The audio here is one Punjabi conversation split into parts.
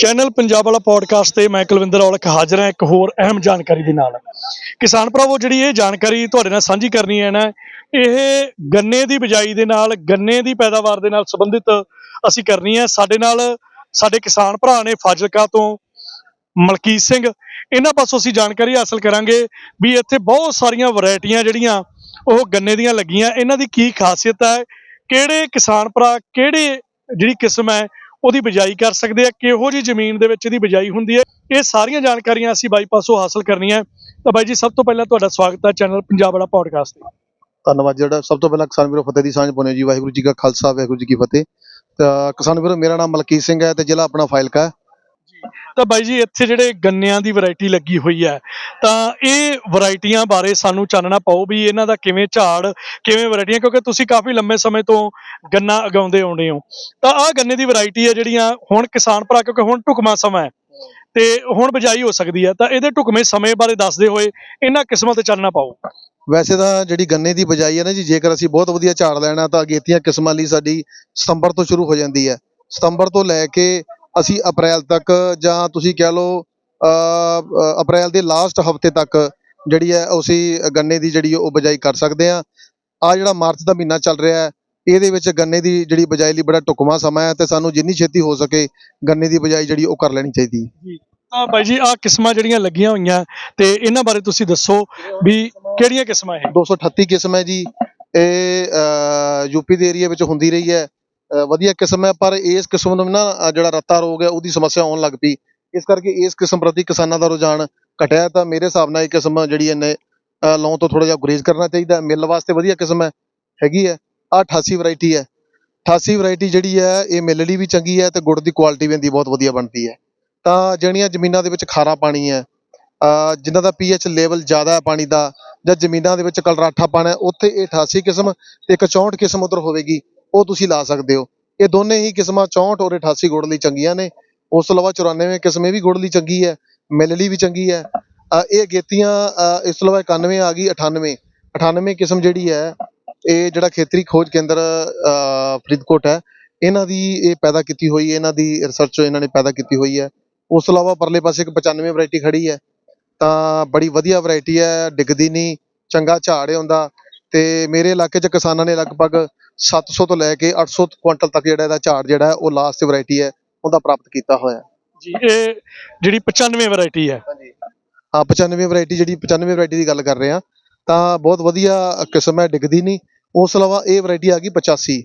ਚੈਨਲ ਪੰਜਾਬ ਵਾਲਾ ਪੋਡਕਾਸਟ ਤੇ ਮੈਂ ਕੁਲਵਿੰਦਰ ਔਲਖ ਹਾਜ਼ਰ ਹਾਂ ਇੱਕ ਹੋਰ ਅਹਿਮ ਜਾਣਕਾਰੀ ਦੇ ਨਾਲ। ਕਿਸਾਨ ਭਰਾਵੋ, ਜਿਹੜੀ ਇਹ ਜਾਣਕਾਰੀ ਤੁਹਾਡੇ ਨਾਲ ਸਾਂਝੀ ਕਰਨੀ ਹੈ ਨਾ, ਇਹ ਗੰਨੇ ਦੀ ਬਿਜਾਈ ਦੇ ਨਾਲ, ਗੰਨੇ ਦੀ ਪੈਦਾਵਾਰ ਦੇ ਨਾਲ ਸੰਬੰਧਿਤ ਅਸੀਂ ਕਰਨੀ ਹੈ। ਸਾਡੇ ਨਾਲ ਸਾਡੇ ਕਿਸਾਨ ਭਰਾ ਨੇ ਫਾਜ਼ਿਲਕਾ ਤੋਂ ਮਲਕੀਤ ਸਿੰਘ। ਇਹਨਾਂ ਪਾਸੋਂ ਅਸੀਂ ਜਾਣਕਾਰੀ ਹਾਸਲ ਕਰਾਂਗੇ ਵੀ ਇੱਥੇ ਬਹੁਤ ਸਾਰੀਆਂ ਵੈਰਾਈਟੀਆਂ ਜਿਹੜੀਆਂ ਉਹ ਗੰਨੇ ਦੀਆਂ ਲੱਗੀਆਂ। ਇਹਨਾਂ ਦੀ ਕੀ ਖਾਸੀਅਤ ਹੈ, ਕਿਹੜੇ ਕਿਸਾਨ ਭਰਾ, ਕਿਹੜੇ ਜਿਹੜੀ ਕਿਸਮ ਹੈ ਉਹਦੀ ਬਿਜਾਈ ਕਰ ਸਕਦੇ ਆ, ਕਿਹੋ ਜੀ ਜ਼ਮੀਨ ਦੇ ਵਿੱਚ ਇਹਦੀ ਬਿਜਾਈ ਹੁੰਦੀ ਹੈ, ਇਹ ਸਾਰੀਆਂ ਜਾਣਕਾਰੀਆਂ ਅਸੀਂ ਬਾਈਪਾਸੋਂ ਹਾਸਲ ਕਰਨੀਆਂ ਤਾਂ ਬਾਈ ਜੀ, ਸਭ ਤੋਂ ਪਹਿਲਾਂ ਤੁਹਾਡਾ ਸਵਾਗਤ ਹੈ ਚੈਨਲ ਪੰਜਾਬ ਵਾਲਾ ਪੋਡਕਾਸਟ ਤੇ। ਧੰਨਵਾਦ ਜਿਹੜਾ ਸਭ ਤੋਂ ਪਹਿਲਾਂ ਕਿਸਾਨ ਵੀਰੋ ਫਤਿਹ ਦੀ ਸਾਂਝ ਪਾਉਂਦੇ ਜੀ, ਵਾਹਿਗੁਰੂ ਜੀ ਕਾ ਖਾਲਸਾ, ਵਾਹਿਗੁਰੂ ਜੀ ਕੀ ਫਤਿਹ। ਤਾਂ ਕਿਸਾਨ ਵੀਰੋ, ਮੇਰਾ ਨਾਮ ਮਲਕੀਤ ਸਿੰਘ ਹੈ ਤੇ ਜ਼ਿਲ੍ਹਾ ਆਪਣਾ ਫਾਇਲਕਾ ਤਾਂ ਬਾਈ ਜੀ, ਇੱਥੇ ਜਿਹੜੇ ਗੰਨਿਆਂ ਦੀ ਵੈਰਾਈਟੀ ਲੱਗੀ ਹੋਈ ਹੈ, ਤਾਂ ਇਹ ਵੈਰਾਈਟੀਆਂ ਬਾਰੇ ਸਾਨੂੰ ਚਾਨਣਾ ਪਾਓ ਵੀ ਇਹਨਾਂ ਦਾ ਕਿਵੇਂ ਝਾੜ, ਕਿਵੇਂ ਵੈਰਾਈਟੀਆਂ ਕਿਉਂਕਿ ਤੁਸੀਂ ਕਾਫੀ ਲੰਮੇ ਸਮੇਂ ਤੋਂ ਗੰਨਾ ਉਗਾਉਂਦੇ ਆਉਂਦੇ ਹੋ। ਤਾਂ ਆਹ ਗੰਨੇ ਦੀ ਵੈਰਾਈਟੀ ਹੈ ਜਿਹੜੀਆਂ ਹੁਣ ਕਿਸਾਨ ਭਰਾ, ਕਿਉਂਕਿ ਹੁਣ ਢੁਕਵਾਂ ਸਮਾਂ ਹੈ, ਤੇ ਹੁਣ ਬਿਜਾਈ ਹੋ ਸਕਦੀ ਹੈ, ਤਾਂ ਇਹਦੇ ਢੁਕਵੇਂ ਸਮੇਂ ਬਾਰੇ ਦੱਸਦੇ ਹੋਏ ਇਹਨਾਂ ਕਿਸਮਾਂ ਤੇ ਚਾਨਣਾ ਪਾਓ। ਵੈਸੇ ਤਾਂ ਜਿਹੜੀ ਗੰਨੇ ਦੀ ਬਜਾਈ ਹੈ ਨਾ ਜੀ, ਜੇਕਰ ਅਸੀਂ ਬਹੁਤ ਵਧੀਆ ਝਾੜ ਲੈਣਾ, ਤਾਂ ਅਗੇਤੀਆਂ ਕਿਸਮਾਂ ਲਈ ਸਾਡੀ ਸਤੰਬਰ ਤੋਂ ਸ਼ੁਰੂ ਹੋ ਜਾਂਦੀ ਹੈ। ਸਤੰਬਰ ਤੋਂ ਲੈ ਕੇ ਅਸੀਂ ਅਪ੍ਰੈਲ ਤੱਕ ਜਾਂ ਤੁਸੀਂ ਕਹਿ ਲਓ ਅਪ੍ਰੈਲ ਦੇ ਲਾਸਟ ਹਫ਼ਤੇ ਤੱਕ ਜਿਹੜੀ ਹੈ ਅਸੀਂ ਗੰਨੇ ਦੀ ਜਿਹੜੀ ਉਹ ਬਜਾਈ ਕਰ ਸਕਦੇ ਹਾਂ। ਆ ਜਿਹੜਾ ਮਾਰਚ ਦਾ ਮਹੀਨਾ ਚੱਲ ਰਿਹਾ ਹੈ ਇਹਦੇ ਵਿੱਚ ਗੰਨੇ ਦੀ ਜਿਹੜੀ ਬਜਾਈ ਲਈ ਬੜਾ ਢੁਕਵਾਂ ਸਮਾਂ ਹੈ ਤੇ ਸਾਨੂੰ ਜਿੰਨੀ ਛੇਤੀ ਹੋ ਸਕੇ ਗੰਨੇ ਦੀ ਬਜਾਈ ਜਿਹੜੀ ਉਹ ਕਰ ਲੈਣੀ ਚਾਹੀਦੀ ਹੈ। ਤਾਂ ਬਾਈ ਜੀ ਆਹ ਕਿਸਮਾਂ ਜਿਹੜੀਆਂ ਲੱਗੀਆਂ ਹੋਈਆਂ ਤੇ ਇਹਨਾਂ ਬਾਰੇ ਤੁਸੀਂ ਦੱਸੋ ਵੀ ਕਿਹੜੀਆਂ ਕਿਸਮਾਂ ਇਹ? 238 ਕਿਸਮ ਹੈ ਜੀ। ਇਹ ਯੂਪੀ ਦੇ ਏਰੀਆ ਵਿੱਚ ਹੁੰਦੀ ਰਹੀ ਹੈ। ਵਧੀਆ ਕਿਸਮ ਹੈ, ਪਰ ਇਸ ਕਿਸਮ ਨੂੰ ਨਾ, ਅਹ ਜਿਹੜਾ ਰੱਤਾ ਰੋਗ ਹੈ, ਉਹਦੀ ਸਮੱਸਿਆ ਆਉਣ ਲੱਗ ਪਈ। ਇਸ ਕਰਕੇ ਇਸ ਕਿਸਮ ਪ੍ਰਤੀ ਕਿਸਾਨਾਂ ਦਾ ਰੁਝਾਨ ਘਟਿਆ ਤਾਂ ਮੇਰੇ ਹਿਸਾਬ ਨਾਲ ਇਹ ਕਿਸਮ ਜਿਹੜੀ ਇਹਨੇ, ਅਹ ਲਾਉਣ ਤੋਂ ਥੋੜਾ ਜਿਹਾ ਗੁਰੇਜ਼ ਕਰਨਾ ਚਾਹੀਦਾ ਮਿੱਲ ਵਾਸਤੇ ਵਧੀਆ ਕਿਸਮ ਹੈ, ਹੈਗੀ ਹੈ। ਆ 88 ਵੈਰਾਈਟੀ ਹੈ। 88 ਵੈਰਾਈਟੀ ਜਿਹੜੀ ਹੈ, ਇਹ ਮਿਲ ਲਈ ਵੀ ਚੰਗੀ ਹੈ ਤੇ ਗੁੜ ਦੀ ਕੁਆਲਿਟੀ ਵੀ ਇਹਦੀ ਬਹੁਤ ਵਧੀਆ ਬਣਦੀ ਹੈ। ਤਾਂ ਜਿਹੜੀਆਂ ਜ਼ਮੀਨਾਂ ਦੇ ਵਿੱਚ ਖਾਰਾ ਪਾਣੀ ਹੈ, ਅਹ ਜਿਨ੍ਹਾਂ ਦਾ ਪੀਐਚ ਲੈਵਲ ਜ਼ਿਆਦਾ ਹੈ ਪਾਣੀ ਦਾ, ਜਾਂ ਜ਼ਮੀਨਾਂ ਦੇ ਵਿੱਚ ਕਲਰਾਠਾ ਪਾਣਾ ਉੱਥੇ ਇਹ 88 ਕਿਸਮ ਤੇ ਇੱਕ 64 ਕਿਸਮ ਉਧਰ ਹੋਵੇਗੀ। ਉਹ ਤੁਸੀਂ ਲਾ ਸਕਦੇ ਹੋ। ਇਹ ਦੋਨੇ ਹੀ ਕਿਸਮਾਂ 64 ਔਰ 88 ਗੁੜ ਲਈ ਚੰਗੀਆਂ ਨੇ। ਉਸ ਤੋਂ ਇਲਾਵਾ 94 ਕਿਸਮ ਇਹ ਵੀ ਗੁੜ ਲਈ ਚੰਗੀ ਹੈ, ਮਿਲ ਲਈ ਵੀ ਚੰਗੀ ਹੈ। ਇਹ ਗੇਤੀਆਂ ਇਸ ਤੋਂ ਇਲਾਵਾ 91 ਆ ਗਈ 98 98 ਕਿਸਮ ਜਿਹੜੀ ਹੈ, ਇਹ ਜਿਹੜਾ ਖੇਤਰੀ ਖੋਜ ਕੇਂਦਰ ਫਰੀਦਕੋਟ ਹੈ, ਇਹਨਾਂ ਦੀ ਇਹ ਪੈਦਾ ਕੀਤੀ ਹੋਈ, ਇਹਨਾਂ ਦੀ ਰਿਸਰਚ ਇਹਨਾਂ ਨੇ ਪੈਦਾ ਕੀਤੀ ਹੋਈ ਹੈ। ਉਸ ਤੋਂ ਇਲਾਵਾ ਪਰਲੇ ਪਾਸੇ ਇੱਕ 95 ਵੈਰਾਈਟੀ ਖੜੀ ਹੈ। ਤਾਂ ਬੜੀ ਵਧੀਆ ਵੈਰਾਈਟੀ ਹੈ, ਡਿੱਗਦੀ ਨਹੀਂ, ਚੰਗਾ ਝਾੜ ਹੁੰਦਾ ਤੇ ਮੇਰੇ ਇਲਾਕੇ 'ਚ ਕਿਸਾਨਾਂ ਨੇ ਲਗਭਗ 700 ਤੋਂ ਲੈ ਕੇ 800 ਕੁਇੰਟਲ ਤੱਕ ਜਿਹੜਾ ਇਹਦਾ ਝਾੜ ਜਿਹੜਾ ਉਹ ਲਾਸਟ ਵੈਰਾਈਟੀ ਹੈ ਉਹਦਾ ਪ੍ਰਾਪਤ ਕੀਤਾ ਹੋਇਆ ਜੀ ਇਹ ਜਿਹੜੀ 95 ਵੈਰਾਈਟੀ ਹੈ। ਹਾਂਜੀ। ਹਾਂ 95 ਵੈਰਾਈਟੀ ਜਿਹੜੀ 95 ਵੈਰਾਈਟੀ ਦੀ ਗੱਲ ਕਰ ਰਹੇ ਹਾਂ ਤਾਂ ਬਹੁਤ ਵਧੀਆ ਕਿਸਮ ਹੈ ਡਿੱਗਦੀ ਨਹੀਂ। ਉਸ ਤੋਂ ਇਲਾਵਾ ਇਹ ਵੈਰਾਈਟੀ ਆ ਗਈ 85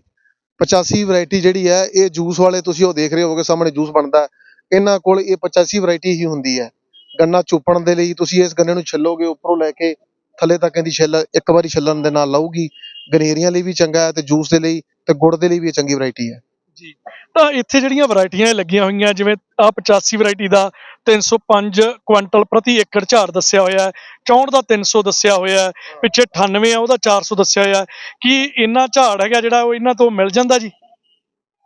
85 ਵੈਰਾਈਟੀ ਜਿਹੜੀ ਹੈ ਇਹ ਜੂਸ ਵਾਲੇ ਤੁਸੀਂ ਉਹ ਦੇਖ ਰਹੇ ਹੋਵੋਗੇ ਸਾਹਮਣੇ ਜੂਸ ਬਣਦਾ। ਇਹਨਾਂ ਕੋਲ ਇਹ 85 ਵੈਰਾਈਟੀ ਹੀ ਹੁੰਦੀ ਹੈ। ਗੰਨਾ ਚੂਪਣ ਦੇ ਲਈ ਤੁਸੀਂ ਇਸ ਗੰਨੇ ਨੂੰ ਛਿੱਲੋਗੇ ਉੱਪਰੋਂ ਲੈ ਕੇ ਥੱਲੇ ਤੱਕ ਇਹਦੀ ਛਿੱਲ ਇੱਕ ਵਾਰੀ ਛਿੱਲਣ ਦੇ ਨਾਲ ਲਾਊਗੀ ਗਨੇਰੀਆਂ ਲਈ ਵੀ ਚੰਗਾ ਹੈ ਤੇ ਜੂਸ ਦੇ ਲਈ ਤੇ ਗੁੜ ਦੇ ਲਈ ਵੀ ਇਹ ਚੰਗੀ ਵੈਰਾਈਟੀ ਹੈ। ਜੀ। ਤਾਂ ਇੱਥੇ ਜਿਹੜੀਆਂ ਵੈਰਾਈਟੀਆਂ ਲੱਗੀਆਂ ਹੋਈਆਂ ਜਿਵੇਂ ਆ 85 ਵੈਰਾਈਟੀ ਦਾ 305 ਕੁਇੰਟਲ ਪ੍ਰਤੀ ਏਕੜ ਝਾੜ ਦੱਸਿਆ ਹੋਇਆ ਹੈ 64 ਦਾ 300 ਦੱਸਿਆ ਹੋਇਆ ਹੈ ਪਿੱਛੇ 98 ਆ ਉਹਦਾ 400 ਦੱਸਿਆ ਹੋਇਆ ਹੈ। ਕੀ ਇੰਨਾ ਝਾੜ ਹੈਗਾ ਜਿਹੜਾ ਉਹ ਇਹਨਾਂ ਤੋਂ ਮਿਲ ਜਾਂਦਾ ਜੀ?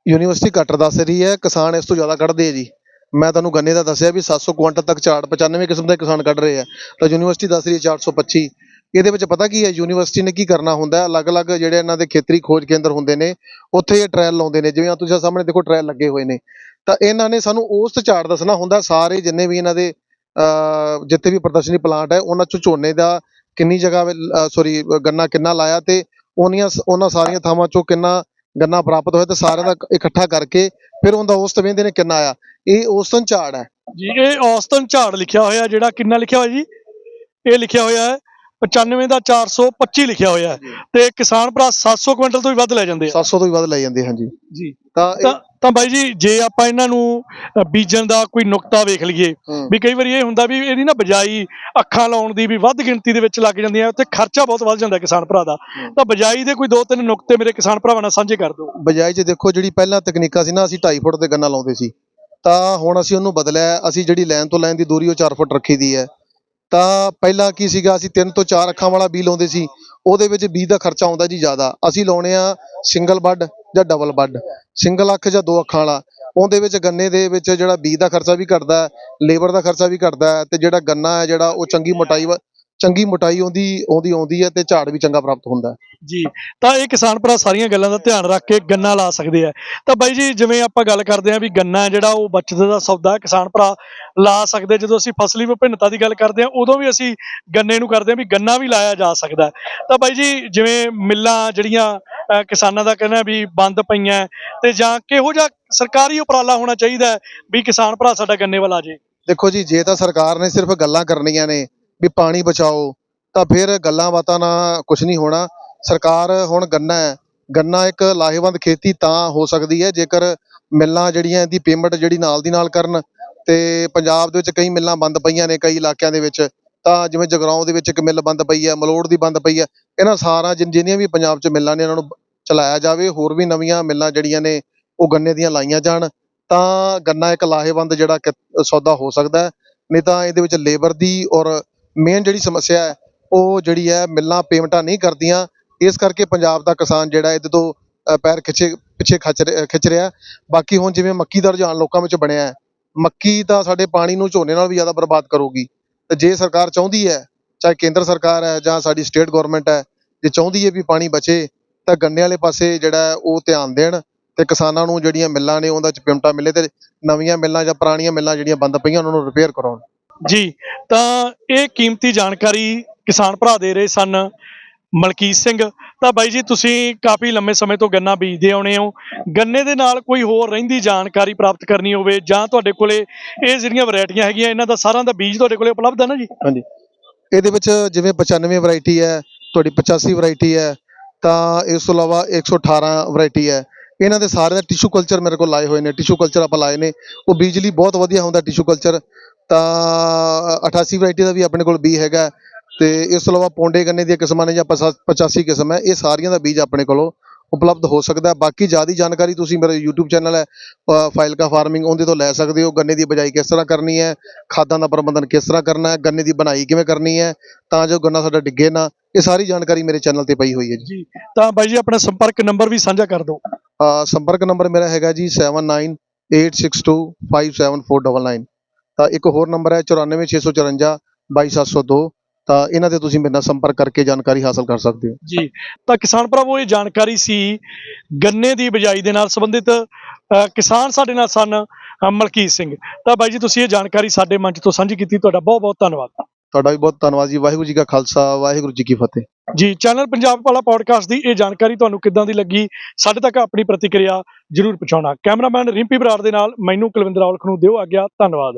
ਯੂਨੀਵਰਸਿਟੀ ਘੱਟ ਦੱਸ ਰਹੀ ਹੈ ਕਿਸਾਨ ਇਸ ਤੋਂ ਜ਼ਿਆਦਾ ਕੱਢਦੇ ਆ ਜੀ। ਮੈਂ ਤੁਹਾਨੂੰ ਗੰਨੇ ਦਾ ਦੱਸਿਆ ਵੀ 700 ਕੁਇੰਟਲ ਤੱਕ ਝਾੜ 95 ਕਿਸਮ ਦੇ ਕਿਸਾਨ ਕੱਢ ਰਹੇ ਆ। ਤਾਂ ਯੂਨੀਵਰਸਿਟੀ ਦੱਸ ਰਹੀ ਹੈ 425 ਇਹਦੇ ਵਿੱਚ ਪਤਾ ਕੀ ਹੈ, ਯੂਨੀਵਰਸਿਟੀ ਨੇ ਕੀ ਕਰਨਾ ਹੁੰਦਾ ਅਲੱਗ-ਅਲੱਗ ਜਿਹੜੇ ਇਹਨਾਂ ਦੇ ਖੇਤਰੀ ਖੋਜ ਕੇਂਦਰ ਹੁੰਦੇ ਨੇ, ਉੱਥੇ ਇਹ ਟ੍ਰਾਇਲ ਲਾਉਂਦੇ ਨੇ। ਜਿਵੇਂ ਆਹ ਤੁਸੀਂ ਸਾਹਮਣੇ ਦੇਖੋ ਟ੍ਰਾਇਲ ਲੱਗੇ ਹੋਏ ਨੇ। ਤਾਂ ਇਹਨਾਂ ਨੇ ਸਾਨੂੰ ਉਸ ਝਾੜ ਦੱਸਣਾ ਹੁੰਦਾ, ਸਾਰੇ ਜਿੰਨੇ ਵੀ ਇਹਨਾਂ ਦੇ, ਅਹ, ਜਿੱਥੇ ਵੀ ਪ੍ਰਦਰਸ਼ਨੀ ਪਲਾਂਟ ਹੈ, ਉਹਨਾਂ ਚੋਂ ਝੋਨੇ ਦਾ ਕਿੰਨੀ ਜਗ੍ਹਾ ਸੌਰੀ ਗੰਨਾ ਕਿੰਨਾ ਲਾਇਆ ਤੇ ਉਹਨੀਆਂ ਉਹਨਾਂ ਸਾਰੀਆਂ ਥਾਵਾਂ ਚੋਂ ਕਿੰਨਾ ਗੰਨਾ ਪ੍ਰਾਪਤ ਹੋਇਆ ਤੇ ਸਾਰਿਆਂ ਦਾ ਇਕੱਠਾ ਕਰਕੇ ਫਿਰ ਉਹਦਾ ਔਸਤ ਵੇਂਦੇ ਨੇ ਕਿੰਨਾ ਆਇਆ। ਇਹ ਔਸਤਨ ਝਾੜ ਹੈ। ਜੀ, ਇਹ ਔਸਤਨ ਝਾੜ ਲਿਖਿਆ ਹੋਇਆ, ਜਿਹੜਾ ਕਿੰਨਾ ਲਿਖਿਆ ਹੋਇਆ ਜੀ? ਇਹ ਲਿਖਿਆ ਹੋਇਆ ਹੈ 95 ਦਾ 425 ਲਿਖਿਆ ਹੋਇਆ ਹੈ। ਤੇ ਕਿਸਾਨ ਭਰਾ 700 ਕੁਇੰਟਲ ਤੋਂ ਵੀ ਵੱਧ ਲੈ ਜਾਂਦੇ ਆ। 700 ਤੋਂ ਵੀ ਵੱਧ ਲੈ ਜਾਂਦੇ ਹਾਂਜੀ। ਜੀ। ਤਾਂ ਤਾਂ ਬਾਈ ਜੀ ਜੇ ਆਪਾਂ ਇਹਨਾਂ ਨੂੰ ਬੀਜਣ ਦਾ ਕੋਈ ਨੁਕਤਾ ਵੇਖ ਲਈਏ ਹੂੰ। ਵੀ ਕਈ ਵਾਰੀ ਇਹ ਹੁੰਦਾ ਵੀ ਇਹਦੀ ਨਾ ਬਜਾਈ ਅੱਖਾਂ ਲਾਉਣ ਦੀ ਵੀ ਵੱਧ ਗਿਣਤੀ ਦੇ ਵਿੱਚ ਲੱਗ ਜਾਂਦੀਆਂ ਤੇ ਖਰਚਾ ਬਹੁਤ ਵੱਧ ਜਾਂਦਾ ਕਿਸਾਨ ਭਰਾ ਦਾ। ਤਾਂ ਬਜਾਈ ਦੇ ਕੋਈ ਦੋ ਤਿੰਨ ਨੁਕਤੇ ਮੇਰੇ ਕਿਸਾਨ ਭਰਾਵਾਂ ਨਾਲ ਸਾਂਝੇ ਕਰ ਦਿਓ। ਬਜਾਏ ਚ ਦੇਖੋ ਜਿਹੜੀ ਪਹਿਲਾਂ ਤਕਨੀਕਾਂ ਸੀ ਨਾ ਅਸੀਂ 2.5 ਫੁੱਟ ਤੇ ਗੰਨਾ ਲਾਉਂਦੇ ਸੀ। ਤਾਂ ਹੁਣ ਅਸੀਂ ਉਹਨੂੰ ਬਦਲਿਆ ਹੈ। ਅਸੀਂ ਜਿਹੜੀ ਲਾਈਨ ਤੋਂ ਲਾਈਨ ਦੀ ਦੂਰੀ ਉਹ 4 ਫੁੱਟ ਰੱਖੀ ਦੀ ਹੈ। ਤਾਂ ਪਹਿਲਾਂ ਕੀ ਸੀਗਾ, ਅਸੀਂ ਤਿੰਨ ਤੋਂ ਚਾਰ ਅੱਖਾਂ ਵਾਲਾ ਬੀ ਲਾਉਂਦੇ ਸੀ, ਉਹਦੇ ਵਿੱਚ ਬੀ ਦਾ ਖਰਚਾ ਆਉਂਦਾ ਜੀ ਜ਼ਿਆਦਾ। ਅਸੀਂ ਲਾਉਣੇ ਆ ਸਿੰਗਲ ਬੱਡ ਜਾਂ ਡਬਲ ਬੱਡ ਸਿੰਗਲ ਅੱਖ ਜਾਂ ਦੋ ਅੱਖਾਂ ਵਾਲਾ। ਉਹਦੇ ਵਿੱਚ ਗੰਨੇ ਦੇ ਵਿੱਚ ਜਿਹੜਾ ਬੀ ਦਾ ਖਰਚਾ ਵੀ ਘਟਦਾ ਹੈ ਲੇਬਰ ਦਾ ਖਰਚਾ ਵੀ ਘਟਦਾ ਹੈ ਤੇ ਜਿਹੜਾ ਗੰਨਾ ਹੈ ਜਿਹੜਾ ਉਹ ਚੰਗੀ ਮੋਟਾਈ ਵਾ- ਚੰਗੀ ਮੋਟਾਈ ਆਉਂਦੀ ਆਉਂਦੀ ਆਉਂਦੀ ਹੈ ਤੇ ਝਾੜ ਵੀ ਚੰਗਾ ਪ੍ਰਾਪਤ ਹੁੰਦਾ ਹੈ। ਜੀ ਤਾਂ ਇਹ ਕਿਸਾਨ ਭਰਾ ਸਾਰੀਆਂ ਗੱਲਾਂ ਦਾ ਧਿਆਨ ਰੱਖ ਕੇ ਗੰਨਾ ਲਾ ਸਕਦੇ ਆ। ਤਾਂ ਬਾਈ ਜੀ ਜਿਵੇਂ ਆਪਾਂ ਗੱਲ ਕਰਦੇ ਆ ਵੀ ਗੰਨਾ ਜਿਹੜਾ ਉਹ ਬਚਤ ਦਾ ਸੌਦਾ ਕਿਸਾਨ ਭਰਾ ਲਾ ਸਕਦੇ ਜਦੋਂ ਅਸੀਂ ਫਸਲੀ ਵਿਭਿੰਨਤਾ ਦੀ ਗੱਲ ਕਰਦੇ ਆ ਉਦੋਂ ਵੀ ਅਸੀਂ ਗੰਨੇ ਨੂੰ ਕਰਦੇ ਆ ਵੀ ਗੰਨਾ ਵੀ ਲਾਇਆ ਜਾ ਸਕਦਾ। ਤਾਂ ਬਾਈ ਜੀ ਜਿਵੇਂ ਮਿੱਲਾਂ ਜਿਹੜੀਆਂ ਕਿਸਾਨਾਂ ਦਾ ਕਹਿਣਾ ਵੀ ਬੰਦ ਪਈਆਂ ਤੇ ਜਾਂ ਕਿਹੋ ਜਿਹਾ ਸਰਕਾਰੀ ਉਪਰਾਲਾ ਹੋਣਾ ਚਾਹੀਦਾ ਵੀ ਕਿਸਾਨ ਭਰਾ ਸਾਡਾ ਗੰਨੇ ਵੱਲ ਆ ਜੇ ਦੇਖੋ ਜੀ ਜੇ ਤਾਂ ਸਰਕਾਰ ਨੇ ਸਿਰਫ ਗੱਲਾਂ ਕਰਨੀਆਂ ਨੇ ਵੀ ਪਾਣੀ ਬਚਾਓ, ਤਾਂ ਫਿਰ ਗੱਲਾਂ ਬਾਤਾਂ ਨਾਲ ਕੁਝ ਨਹੀਂ ਹੋਣਾ। ਸਰਕਾਰ ਹੁਣ ਗੰਨਾ ਹੈ। ਗੰਨਾ ਇੱਕ ਲਾਹੇਵੰਦ ਖੇਤੀ ਤਾਂ ਹੋ ਸਕਦੀ ਹੈ, ਜੇਕਰ ਮਿੱਲਾਂ ਜਿਹੜੀਆਂ ਇਹਦੀ ਪੇਮੈਂਟ ਜਿਹੜੀ ਨਾਲ ਦੀ ਨਾਲ ਕਰਨ ਤੇ ਪੰਜਾਬ ਦੇ ਵਿੱਚ ਕਈ ਮਿੱਲਾਂ ਬੰਦ ਪਈਆਂ ਨੇ ਕਈ ਇਲਾਕਿਆਂ ਦੇ ਵਿੱਚ। ਤਾਂ ਜਿਵੇਂ ਜਗਰਾਉਂ ਦੇ ਵਿੱਚ ਇੱਕ ਮਿੱਲ ਬੰਦ ਪਈ ਹੈ, ਮਲੋੜ ਦੀ ਬੰਦ ਪਈ ਹੈ, ਇਹਨਾਂ ਸਾਰਾ ਜਿਨ- ਜਿੰਨੀਆਂ ਵੀ ਪੰਜਾਬ 'ਚ ਮਿੱਲਾਂ ਨੇ ਇਹਨਾਂ ਨੂੰ ਚਲਾਇਆ ਜਾਵੇ, ਹੋਰ ਵੀ ਨਵੀਆਂ ਮਿੱਲਾਂ ਜਿਹੜੀਆਂ ਨੇ ਉਹ ਗੰਨੇ ਦੀਆਂ ਲਾਈਆਂ ਜਾਣ, ਤਾਂ ਗੰਨਾ ਇੱਕ ਲਾਹੇਵੰਦ ਜਿਹੜਾ ਸੌਦਾ ਹੋ ਸਕਦਾ ਨਹੀਂ ਤਾਂ ਇਹਦੇ ਵਿੱਚ ਲੇਬਰ ਦੀ ਔਰ ਮੇਨ ਜਿਹੜੀ ਸਮੱਸਿਆ ਹੈ ਉਹ ਜਿਹੜੀ ਹੈ ਮਿੱਲਾਂ ਪੇਮੈਂਟਾਂ ਨਹੀਂ ਕਰਦੀਆਂ। ਇਸ ਕਰਕੇ ਪੰਜਾਬ ਦਾ ਕਿਸਾਨ ਜਿਹੜਾ ਇਹਦੇ ਤੋਂ ਅ, ਪੈਰ ਖਿੱਚੇ ਪਿੱਛੇ ਖੱਚ ਰਿਹਾ- ਖਿੱਚ ਰਿਹਾ। ਬਾਕੀ ਹੁਣ ਜਿਵੇਂ ਮੱਕੀ ਦਾ ਰੁਝਾਨ ਲੋਕਾਂ ਵਿੱਚ ਬਣਿਆ ਹੈ ਮੱਕੀ ਤਾਂ ਸਾਡੇ ਪਾਣੀ ਨੂੰ ਝੋਨੇ ਨਾਲ ਵੀ ਜ਼ਿਆਦਾ ਬਰਬਾਦ ਕਰੂਗੀ। ਤੇ ਜੇ ਸਰਕਾਰ ਚਾਹੁੰਦੀ ਹੈ ਚਾਹੇ ਕੇਂਦਰ ਸਰਕਾਰ ਹੈ ਜਾਂ ਸਾਡੀ ਸਟੇਟ ਗਵਰਨਮੈਂਟ ਹੈ ਜੇ ਚਾਹੁੰਦੀ ਹੈ ਵੀ ਪਾਣੀ ਬਚੇ ਤਾਂ ਗੰਨੇ ਵਾਲੇ ਪਾਸੇ ਜਿਹੜਾ ਹੈ ਉਹ ਧਿਆਨ ਦੇਣ ਤੇ ਕਿਸਾਨਾਂ ਨੂੰ ਜਿਹੜੀਆਂ ਮਿੱਲਾਂ ਨੇ ਉਹਦਾ ਚ ਪੇਮੈਂਟਾਂ ਮਿਲੇ ਤੇ ਨਵੀਆਂ ਮਿੱਲਾਂ ਜਾਂ ਪੁਰਾਣੀਆਂ ਮਿੱਲਾਂ ਜਿਹੜੀਆਂ ਬੰਦ ਪਈਆਂ ਉਹਨਾਂ ਨੂੰ ਰਿਪੇਅਰ ਕਰਾਉਣ। ਜੀ, ਤਾਂ ਇਹ ਕੀਮਤੀ ਜਾਣਕਾਰੀ ਕਿਸਾਨ ਭਰਾ ਦੇ ਰਹੇ ਸਨ, ਮਲਕੀਤ ਸਿੰਘ। ਤਾਂ ਬਾਈ ਜੀ, ਤੁਸੀਂ ਕਾਫੀ ਲੰਮੇ ਸਮੇਂ ਤੋਂ ਗੰਨਾ ਬੀਜਦੇ ਆਉਣੇ ਹੋ। ਗੰਨੇ ਦੇ ਨਾਲ ਕੋਈ ਹੋਰ ਰਹਿੰਦੀ ਜਾਣਕਾਰੀ ਪ੍ਰਾਪਤ ਕਰਨੀ ਹੋਵੇ, ਜਾਂ ਤੁਹਾਡੇ ਕੋਲੇ ਇਹ ਜਿਹੜੀਆਂ ਵੈਰਾਈਟੀਆਂ ਹੈਗੀਆਂ, ਇਹਨਾਂ ਦਾ ਸਾਰਿਆਂ ਦਾ ਬੀਜ ਤੁਹਾਡੇ ਕੋਲੇ ਉਪਲਬਧ ਹੈ ਨਾ ਜੀ? ਹਾਂਜੀ। ਇਹਦੇ ਵਿੱਚ ਜਿਵੇਂ 95 ਵੈਰਾਈਟੀ ਹੈ, ਤੁਹਾਡੀ 85 ਵੈਰਾਈਟੀ ਹੈ, ਤਾਂ ਇਸ ਤੋਂ ਇਲਾਵਾ 118 ਵੈਰਾਈਟੀ ਹੈ। ਇਹਨਾਂ ਦੇ ਸਾਰੇ ਦਾ ਟਿਸ਼ੂ ਕਲਚਰ ਮੇਰੇ ਕੋਲ ਲਾਏ ਹੋਏ ਨੇ ਟਿਸ਼ੂ ਕਲਚਰ ਆਪਾਂ ਲਾਏ ਨੇ। ਉਹ ਬੀਜ ਲਈ ਬਹੁਤ ਵਧੀਆ ਹੁੰਦਾ ਟਿਸ਼ੂ ਕਲਚਰ ਤਾਂ 88 ਵੈਰਾਈਟੀ ਦਾ ਵੀ ਆਪਣੇ ਕੋਲ ਬੀ ਹੈਗਾ ਤੇ ਇਸ ਤੋਂ ਇਲਾਵਾ ਪੌਂਡੇ ਗੰਨੇ ਦੀਆਂ ਕਿਸਮਾਂ ਨੇ ਜਾਂ 85 ਕਿਸਮ ਹੈ ਇਹ ਸਾਰੀਆਂ ਦਾ ਬੀਜ ਆਪਣੇ ਕੋਲੋਂ ਉਪਲਬਧ ਹੋ ਸਕਦਾ ਬਾਕੀ ਜ਼ਿਆਦਾ ਜਾਣਕਾਰੀ ਤੁਸੀਂ ਮੇਰੇ YouTube ਚੈਨਲ ਹੈ ਅ, ਫਾਰਮਿੰਗ ਉਹਦੇ ਤੋਂ ਲੈ ਸਕਦੇ ਹੋ। ਗੰਨੇ ਦੀ ਬਜਾਈ ਕਿਸ ਤਰ੍ਹਾਂ ਕਰਨੀ ਹੈ ਖਾਦਾਂ ਦਾ ਪ੍ਰਬੰਧਨ ਕਿਸ ਤਰ੍ਹਾਂ ਕਰਨਾ ਹੈ ਗੰਨੇ ਦੀ ਬਣਾਈ ਕਿਵੇਂ ਕਰਨੀ ਹੈ ਤਾਂ ਜੋ ਗੰਨਾ ਸਾਡਾ ਡਿੱਗੇ ਨਾ ਇਹ ਸਾਰੀ ਜਾਣਕਾਰੀ ਮੇਰੇ ਚੈਨਲ ਤੇ ਪਈ ਹੋਈ ਹੈ ਜੀ। ਤਾਂ ਬਾਈ ਜੀ ਆਪਣਾ ਸੰਪਰਕ ਨੰਬਰ ਵੀ ਸਾਂਝਾ ਕਰ ਦਿਓ। ਸੰਪਰਕ ਨੰਬਰ ਮੇਰਾ ਹੈਗਾ ਜੀ 7986257499 ਤਾਂ ਇੱਕ ਹੋਰ ਨੰਬਰ ਹੈ 94654 22702 ਤਾਂ ਇਹਨਾਂ ਤੇ ਤੁਸੀਂ ਮੇਰੇ ਨਾਲ ਸੰਪਰਕ ਕਰਕੇ ਜਾਣਕਾਰੀ ਹਾਸਲ ਕਰ ਸਕਦੇ ਹੋ। ਜੀ ਤਾਂ ਕਿਸਾਨ ਭਰਾਵੋ ਇਹ ਜਾਣਕਾਰੀ ਸੀ ਗੰਨੇ ਦੀ ਬਿਜਾਈ ਦੇ ਨਾਲ ਸੰਬੰਧਿਤ। ਕਿਸਾਨ ਸਾਡੇ ਨਾਲ ਸਨ ਮਲਕੀਤ ਸਿੰਘ। ਤਾਂ ਬਾਈ ਜੀ ਤੁਸੀਂ ਇਹ ਜਾਣਕਾਰੀ ਸਾਡੇ ਮੰਚ ਤੋਂ ਸਾਂਝੀ ਕੀਤੀ। ਤੁਹਾਡਾ ਬਹੁਤ ਬਹੁਤ ਧੰਨਵਾਦ। ਤੁਹਾਡਾ ਵੀ ਬਹੁਤ ਧੰਨਵਾਦ ਜੀ। ਵਾਹਿਗੁਰੂ ਜੀ ਕਾ ਖਾਲਸਾ ਵਾਹਿਗੁਰੂ ਜੀ ਕੀ ਫਤਿਹ। ਜੀ ਚੈਨਲ ਪੰਜਾਬ ਵਾਲਾ ਪੋਡਕਾਸਟ ਦੀ ਇਹ ਜਾਣਕਾਰੀ ਤੁਹਾਨੂੰ ਕਿੱਦਾਂ ਦੀ ਲੱਗੀ? ਸਾਡੇ ਤੱਕ ਆਪਣੀ ਪ੍ਰਤੀਕਿਰਿਆ ਜਰੂਰ ਪਹੁੰਚਾਉਣਾ। ਕੈਮਰਾਮੈਨ ਰਿੰਪੀ ਬਰਾੜ ਦੇ ਨਾਲ ਮੈਨੂੰ ਕੁਲਵਿੰਦਰ ਔਲਖ ਨੂੰ ਦਿਓ ਆਗਿਆ, ਧੰਨਵਾਦ।